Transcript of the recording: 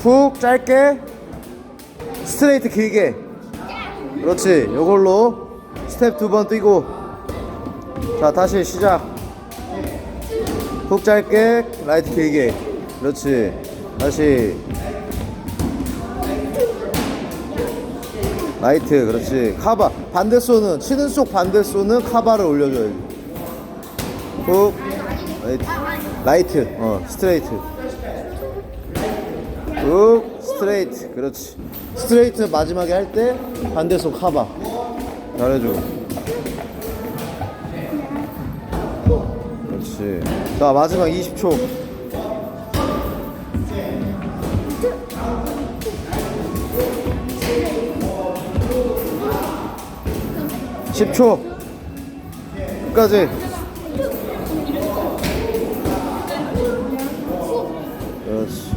훅 짧게 스트레이트 길게. 그렇지 요걸로 스텝 두 번 뛰고. 자 다시 시작. 훅 짧게 라이트 길게. 그렇지 다시. 라이트 그렇지. 카바 반대 손은 치는 쪽 반대 손은 카바를 올려줘야지 훅 라이트. 라이트 어 스트레이트. 훅 스트레이트. 그렇지. 스트레이트 마지막에 할 때 반대손 카바. 잘해주고 그렇지. 자 마지막 20초. 십 초. 끝까지. 그렇지